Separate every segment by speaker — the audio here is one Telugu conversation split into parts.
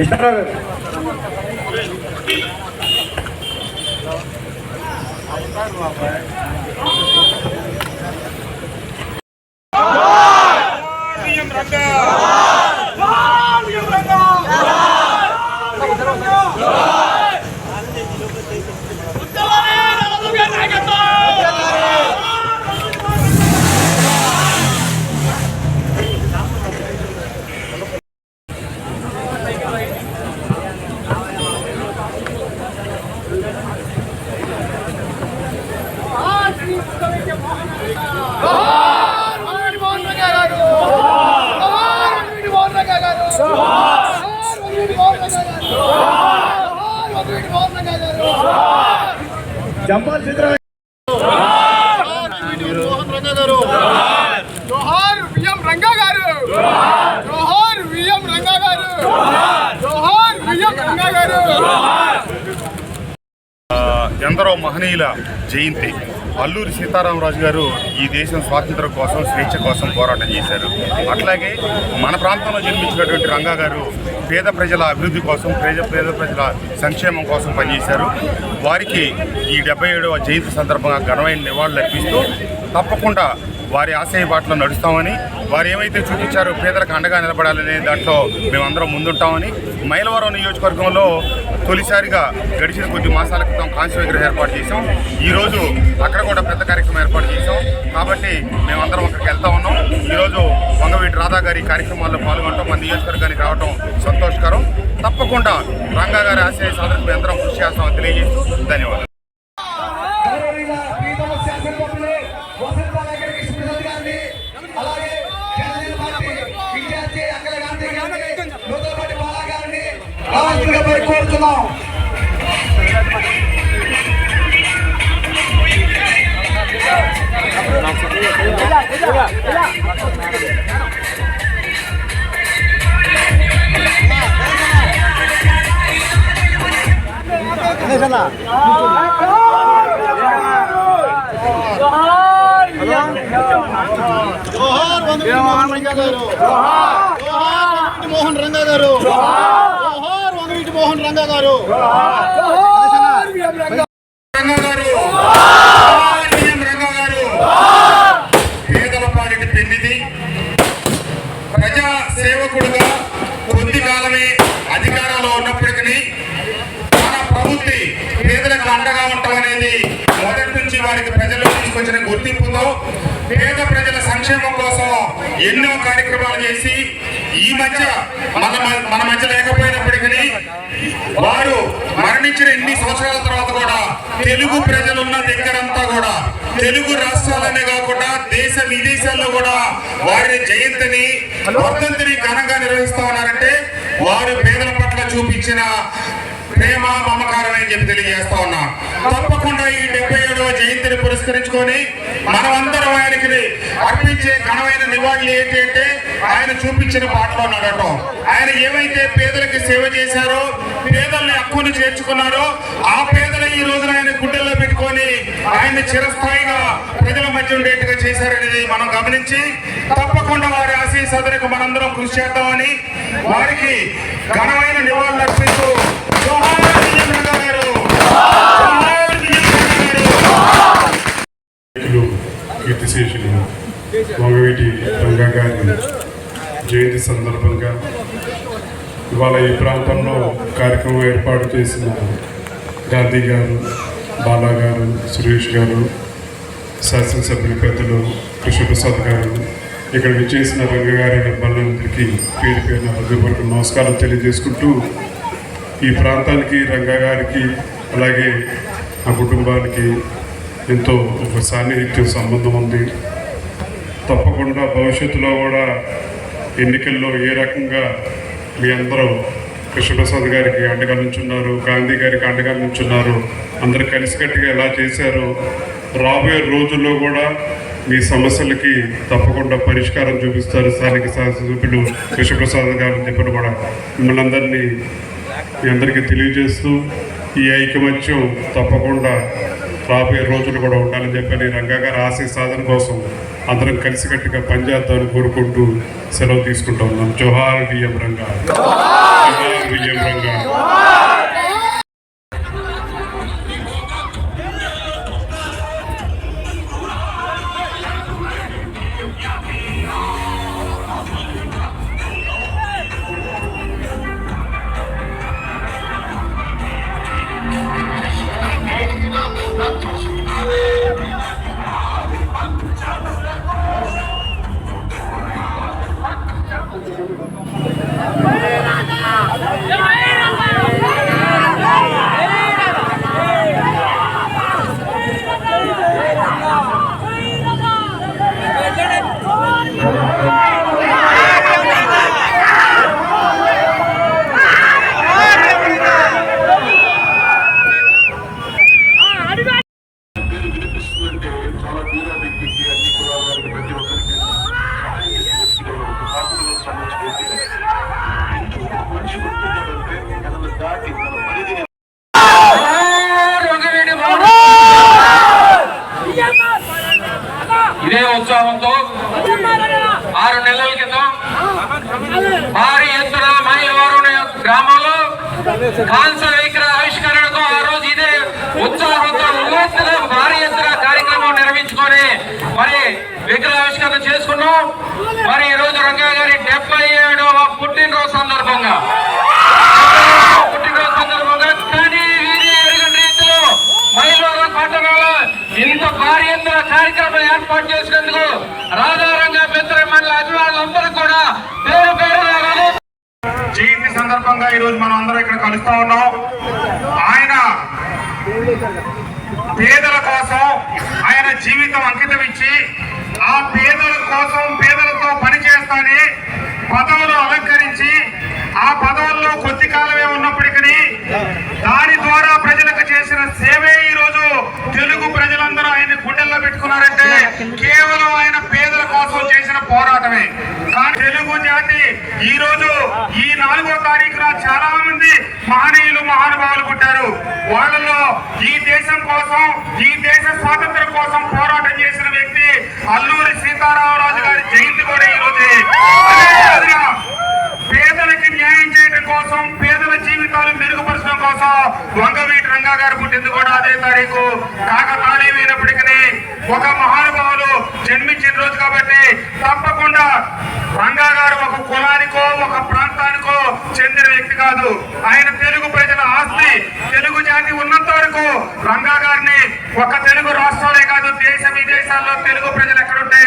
Speaker 1: ఇష్టరావు గారు. జంపాల్ సిద్ధరామయ్య
Speaker 2: జోహార్ విఎం రంగా గారు. జోహార్ విఎం రంగా గారు. జోహార్ విఎం రంగా గారు.
Speaker 3: ఎందరో మహనీయుల జయంతి. అల్లూరి సీతారామరాజు గారు ఈ దేశం స్వాతంత్రం కోసం స్వేచ్ఛ కోసం పోరాటం చేశారు. అట్లాగే మన ప్రాంతంలో జన్మించినటువంటి రంగా గారు పేద ప్రజల అభివృద్ధి కోసం పేద పేద ప్రజల సంక్షేమం కోసం పనిచేశారు. వారికి ఈ డెబ్బై ఏడవ జయంతి సందర్భంగా ఘనమైన నివాళులు అర్పిస్తూ తప్పకుండా వారి ఆశయ బాటలో నడుస్తామని వారు ఏమైతే చూపించారో పేదలకు అండగా నిలబడాలనే దాంట్లో మేమందరం ముందుంటామని మైలవరం నియోజకవర్గంలో తొలిసారిగా గడిచిన కొద్ది మాసాల క్రితం కాంస్య ఏర్పాటు చేసాం ఈరోజు అక్కడ కూడా పెద్ద కార్యక్రమం ఏర్పాటు చేసాం కాబట్టి మేమందరం అక్కడికి వెళ్తా ఉన్నాం. ఈరోజు వంగవీటి రాధా గారి కార్యక్రమాల్లో పాల్గొనడం మన నియోజకవర్గానికి రావడం సంతోషకరం. తప్పకుండా రంగా గారి ఆశయ సాధనకు అందరం కృషి చేస్తామని తెలియజేస్తూ ధన్యవాదాలు.
Speaker 1: గారిని కోరుతున్నాం.
Speaker 2: జోహార్ మోహన్ రంగా గారు జగన్మోహన్ రంగా గారు.
Speaker 3: పేదల పాలిటి పెన్నిది ప్రజా సేవకుడుగా కొద్ది కాలమే అధికారంలో ఉన్నప్పటికీ మన ప్రవృత్తి పేదలకు అండగా ఉండటం అనేది మొదటి నుంచి వారికి ప్రజలు తీసుకొచ్చిన గుర్తింపుతో పేద ప్రజల సంక్షేమం కోసం ఎన్నో కార్యక్రమాలు చేసి ఈ మధ్య మన మన మధ్య లేకపోయినప్పటికీ వారు మరణించిన ఎన్ని సంవత్సరాల తర్వాత కూడా తెలుగు ప్రజలున్న దగ్గరంతా కూడా తెలుగు రాష్ట్రాలనే కాకుండా దేశ విదేశాల్లో కూడా వారి జయంతిని వర్ధంతిని ఘనంగా నిర్వహిస్తా ఉన్నారంటే వారు పేదల పట్ల చూపించిన ప్రేమ మమకారం అని చెప్పి తెలియజేస్తా ఉన్నా. తప్పకుండా ఈ డెబ్బై ఏడవ జయంతిని పురస్కరించుకొని మనమందరం ఆయనకి అర్పించే ఘనమైన నివాళులు ఏంటంటే ఆయన చూపించిన పాటలో నడటం ఆయన ఏవైతే పేదలకి సేవ చేశారో పేదల్ని హక్కును చేర్చుకున్నారో ఆ పేదల ఈ రోజున ఆయన గుడ్డల్లో పెట్టుకొని ఆయన చిరస్థాయిగా ప్రజల మధ్య ఉండేట్టుగా చేశారనేది మనం గమనించి తప్పకుండా వారి ఆశయ సదరకు మనందరం కృషి చేద్దామని వారికి ఘనమైన నివాళులు అర్పిస్తూ జోహార్ విజయ్ రంగా గారు జోహార్ విజయ్ రంగా గారు
Speaker 4: నాయకులు కీర్తిశేషులు వంగవీటి రంగా గారి జయంతి సందర్భంగా ఇవాళ ఈ ప్రాంతంలో కార్యక్రమం ఏర్పాటు చేసిన గాంధీ గారు బాలా గారు సురేష్ గారు శాసనసభ్యులు పెద్దలు కృష్ణప్రసాద్ గారు ఇక్కడ విచ్చేసిన రంగ గారి నిర్మలందరికీ పేరు పేరున హృదయపూర్వక నమస్కారం తెలియజేసుకుంటూ ఈ ప్రాంతానికి రంగ గారికి అలాగే ఆ కుటుంబానికి ఎంతో ఒక సాన్నిహిత్యం సంబంధం ఉంది. తప్పకుండా భవిష్యత్తులో కూడా ఎన్నికల్లో ఏ రకంగా మీ అందరూ కృష్ణప్రసాద్ గారికి అండగా నుంచున్నారు గాంధీ గారికి అండగా నుంచున్నారు అందరూ కలిసికట్టుగా ఎలా చేశారు రాబోయే రోజుల్లో కూడా మీ సమస్యలకి తప్పకుండా పరిష్కారం చూపిస్తారు. స్థానిక శాసనసభ్యులు కృష్ణప్రసాద్ గారు అని చెప్పిన కూడా మిమ్మల్ని అందరినీ మీ అందరికీ తెలియజేస్తూ ఈ ఐకమత్యం తప్పకుండా రాబోయే రోజులు కూడా ఉండాలని చెప్పని రంగా గారి ఆశయ సాధన కోసం అందరం కలిసికట్టుగా పనిచేద్దామని కోరుకుంటూ సెలవు తీసుకుంటా ఉన్నాం. జోహార్ డిఎం రంగా.
Speaker 5: ఇదే ఆరు నెలల క్రితం భారీ ఎత్తున మైలవరం గ్రామంలో కాంస విగ్రహ ఆవిష్కరణతో ఆ రోజు ఇదే ఉత్సాహంతో భారీ ఎత్తున కార్యక్రమం నిర్వహించుకొని మరి విగ్రహ ఆవిష్కరణ చేసుకున్నాం. మరి ఈ రోజు రంగా గారి డెబ్బై ఏడవ పుట్టినరోజు సందర్భంగా పుట్టినరోజు సందర్భంగా కానీ వీరి ఎరుగని రీతిలో మైలవరం పట్టణంలో ఇంత భారీ ఎత్తున కార్యక్రమం ఏర్పాటు చేసినందుకు రాధారంగా మిత్ర మండల అభిమానులందరూ కూడా పేరు పేరు
Speaker 3: జయంతి ఈరోజు మనం అందరం ఇక్కడ కలుస్తా ఉన్నాం. ఆయన పేదల కోసం ఆయన జీవితం అంకితం ఇచ్చి ఆ పేదల కోసం పేదలతో పనిచేస్తాని పదవులు అలంకరించి ఆ పదవుల్లో కొద్ది కాలమే ఉన్నప్పటికీ దాని ద్వారా ప్రజలకు చేసిన సేవే ఈ రోజు తెలుగు ప్రజలందరూ ఆయన గుండెల్లో పెట్టుకున్నారంటే కేవలం ఆయన పేదల కోసం చేసిన పోరాటమే. కానీ తెలుగు జాతి ఈ రోజు ఈ నాలుగో తారీఖున చాలా మంది మహనీయులు మహానుభావులు పుట్టారు వాళ్ళలో ఈ దేశం కోసం ఈ దేశ స్వాతంత్రం కోసం పోరాటం చేసిన వ్యక్తి అల్లూరి సీతారామరాజు గారి జయంతి కూడా ఈ రోజే. పేదలకి న్యాయం చేయడం కోసం పేదల జీవితాలు మెరుగుపరచడం కోసం వంగవీటి రంగా గారు పుట్టింది కూడా అదే తారీఖు. కాకతాళీయమైనప్పటికీ ఒక మహానుభావ జన్మించిన రోజు కాబట్టి తప్పకుండా రంగా గారు ఒక కులానికో ఒక ప్రాంతానికో చెందిన వ్యక్తి కాదు. ఆయన తెలుగు ప్రజల ఆస్తి తెలుగు జాతి ఉన్నంత వరకు రంగా గారిని ఒక తెలుగు రాష్ట్రాలే కాదు దేశ విదేశాల్లో తెలుగు ప్రజలు ఎక్కడుంటే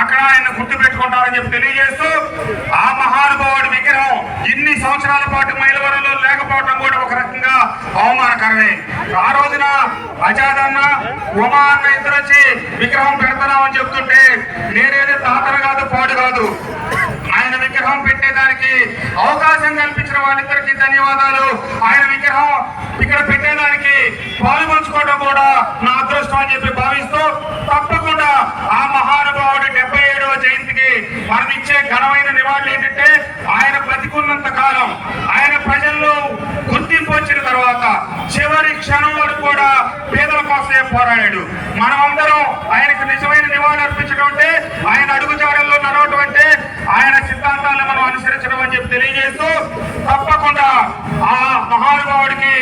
Speaker 3: అక్కడ ఆయన గుర్తు పెట్టుకుంటారని చెప్పి తెలియజేస్తూ ఆ మహానుభావుడి విగ్రహం ఇన్ని సంవత్సరాల పాటు మైలవరంలో లేకపోవడం కూడా ఒక రకంగా అవమానకరమే. ఆ రోజున అజాదన్న ఉమా అన్న ఇద్దరు వచ్చి విగ్రహం పెడతామని చెప్తుంటే నేనేది తాతను కాదు పాడు కాదు. ఆయన విగ్రహం పెట్టేదానికి అవకాశం కల్పించిన వాళ్ళిద్దరికి ధన్యవాదాలు. ఆయన విగ్రహం ఇక్కడ పెట్టేదానికి పాల్గొంచుకోవడం కూడా నా అదృష్టం అని చెప్పి భావిస్తూ తప్పకుండా ఆ మహానుభావుడు డెబ్బై ఏడవ జయంతికి మనం ఇచ్చే ఘనమైన నివాళులు ఏంటంటే ఆయన బతికున్నంత కాలం ఆయన ప్రజల్లో గుర్తింపు వచ్చిన తర్వాత చివరి క్షణం వరకు కూడా పేదల కోసమే పోరాడాడు. మనమందరం ఆయనకు నిజమైన నివాళి అర్పించడం అంటే ఆయన అడుగుజాడల్లో నడవటం అంటే ఆయన సిద్ధాంతాలను మనం అనుసరించడం అని చెప్పి తెలియజేస్తూ తప్పకుండా ఆ మహానుభావుడికి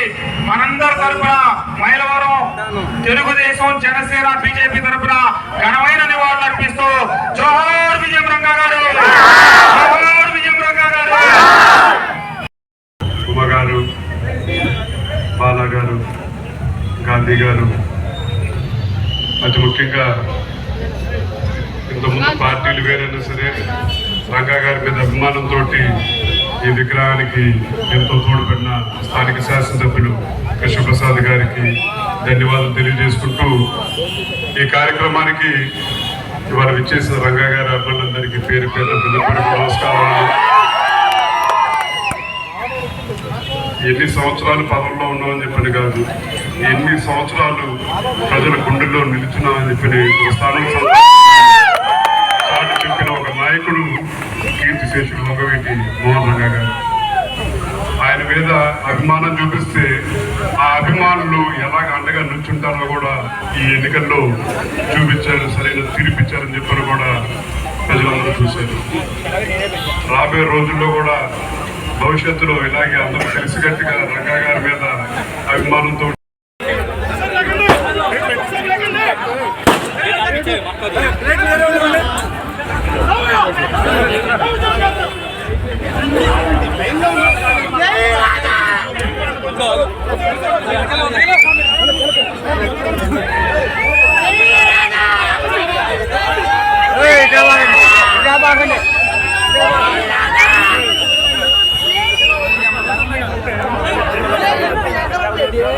Speaker 3: మనందరి తరపున మైలవరం తెలుగుదేశం జనసేన బీజేపీ తరఫున ఘనమైన నివాళులు అర్పిస్తూ జోహార్ విజయం రంగా గారు జోహార్ విజయం రంగా గారు
Speaker 4: ఉమ గారు బాలా గారు గాంధీ గారు అతి ముఖ్యంగా ఇంతకుముందు పార్టీలు వేరైనా సరే రంగా గారి మీద అభిమానంతో ఈ విగ్రహానికి ఎంతో తోడ్పడిన స్థానిక శాసనసభ్యులు కృష్ణప్రసాద్ గారికి ధన్యవాదాలు తెలియజేసుకుంటూ ఈ కార్యక్రమానికి ఇవాళ విచ్చేసిన రంగా గారి అభిమానులందరికీ పేరు పేరు హృదయపూర్వక నమస్కారాలు. ఎన్ని సంవత్సరాలు పదవుల్లో ఉన్నామని చెప్పని కాదు. ఎన్ని సంవత్సరాలు ప్రజల గుండెల్లో నిలుచున్నామని చెప్పని స్థానం చాటి చెప్పిన ఒక నాయకుడు కీర్తి శేషుడు మొగవీటి మోహన్ గారు. ఆయన మీద అభిమానం చూపిస్తే ఆ అభిమానులు ఎలాగ అండగా నిల్చుంటారో కూడా ఈ ఎన్నికల్లో చూపించారు సరైన తీర్పిచ్చారని చెప్పని కూడా ప్రజలందరూ చూశారు. రాబోయే రోజుల్లో కూడా భవిష్యత్తులో ఇలాగే అందరూ కలిసికట్టుగా రంగా గారి మీద అభిమానంతో Hey, come మీకు